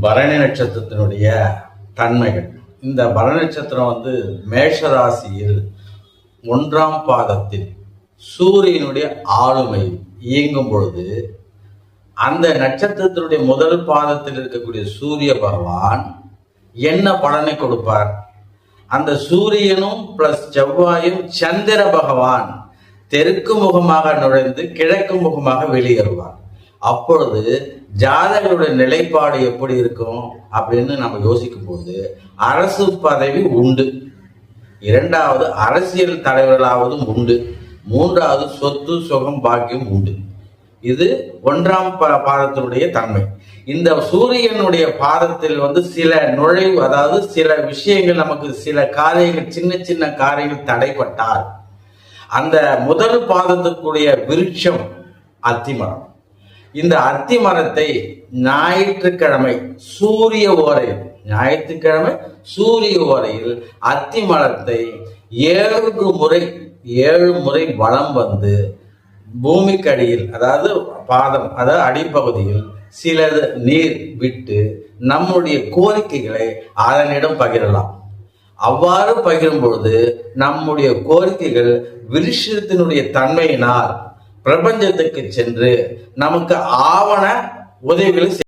பரணி நட்சத்திரத்தினுடைய தன்மைகள். இந்த பரணி நட்சத்திரம் வந்து மேஷ ராசியில் ஒன்றாம் பாதத்தில் சூரியனுடைய ஆளுமை இயங்கும் பொழுது அந்த நட்சத்திரத்தினுடைய முதல் பாதத்தில் இருக்கக்கூடிய சூரிய பகவான் என்ன பலனை கொடுப்பார்? அந்த சூரியனும் பிளஸ் செவ்வாயும் சந்திர பகவான் தெற்கு முகமாக நுழைந்து கிழக்கு முகமாக வெளியேறுவார். அப்பொழுது ஜாதகருடைய நிலைப்பாடு எப்படி இருக்கும் அப்படின்னு நம்ம யோசிக்கும் போது அரசு பதவி உண்டு. இரண்டாவது அரசியல் தலைவர்களாவதும் உண்டு. மூன்றாவது சொத்து சுகம் பாக்கியம் உண்டு. இது ஒன்றாம் பா- பாதத்தினுடைய தன்மை. இந்த சூரியனுடைய பாதத்தில் வந்து சில நுழைவு அதாவது சில விஷயங்கள் நமக்கு சில காரியங்கள் சின்ன சின்ன காரியங்கள் தடைப்பட்டால் அந்த முதல் பாதத்துக்குரிய விருட்சம் அத்திமரம் இந்த அத்தி மரத்தை ஞாயிற்றுக்கிழமை சூரிய ஓரையில் ஞாயிற்றுக்கிழமை சூரிய ஓரையில் அத்தி மரத்தை ஏழு முறை ஏழு முறை வளம் வந்து பூமிக்கடியில் அதாவது பாதம் அதாவது அடிப்பகுதியில் சிலது நீர் விட்டு நம்முடைய கோரிக்கைகளை அதனிடம் பகிரலாம். அவ்வாறு பகிரும் பொழுது நம்முடைய கோரிக்கைகள் விருஷத்தினுடைய தன்மையினால் பிரபஞ்சத்துக்கு சென்று நமக்கு ஆவண உதவிகளை